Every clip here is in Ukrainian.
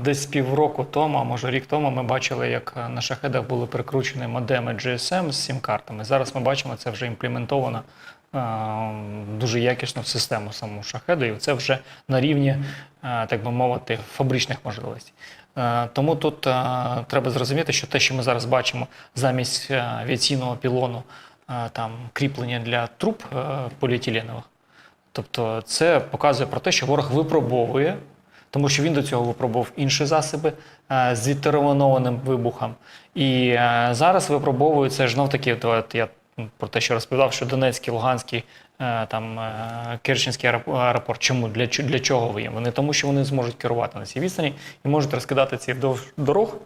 десь півроку тому, а може рік тому, ми бачили, як е, на шахедах були прикручені модеми GSM з сім-картами. Зараз ми бачимо, це вже імплементовано е, дуже якісно в систему саму шахеду, і це вже на рівні, е, так би мовити, фабричних можливостей. Тому тут треба зрозуміти, що те, що ми зараз бачимо замість авіаційного пілону, там кріплення для труб поліетиленових, Тобто це показує про те, що ворог випробовує, тому що він до цього випробував інші засоби е, з відтермінованим вибухом. І е, зараз випробовує це знов таки, от я про те, що розповідав, що Донецький, Луганський, е, там Керченський аероп- аеропорт. Чому? Для, для чого ви їм? Вони тому, що вони зможуть керувати на цій відстані і можуть розкидати ці дорог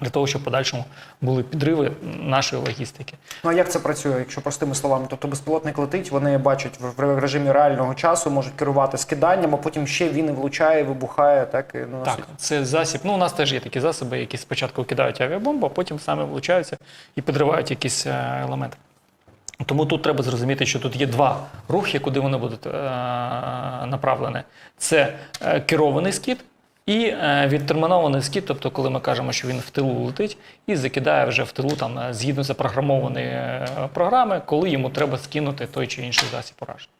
для того, щоб в подальшому були підриви нашої логістики. Ну а як це працює, якщо простими словами? Тобто безпілотник летить, вони бачать в режимі реального часу, можуть керувати скиданням, а потім ще він і влучає, вибухає, так і Так, це засіб. Ну, у нас теж є такі засоби, які спочатку кидають авіабомбу, а потім саме влучаються і підривають якісь е, елементи. Тому тут треба зрозуміти, що тут є два рухи, куди вони будуть е, направлені. Це е, керований скид і е, відтермінований скид, тобто, коли ми кажемо, що він в тилу летить і закидає вже в тилу там, е, згідно запрограмованої е, програми, коли йому треба скинути той чи інший засіб ураження.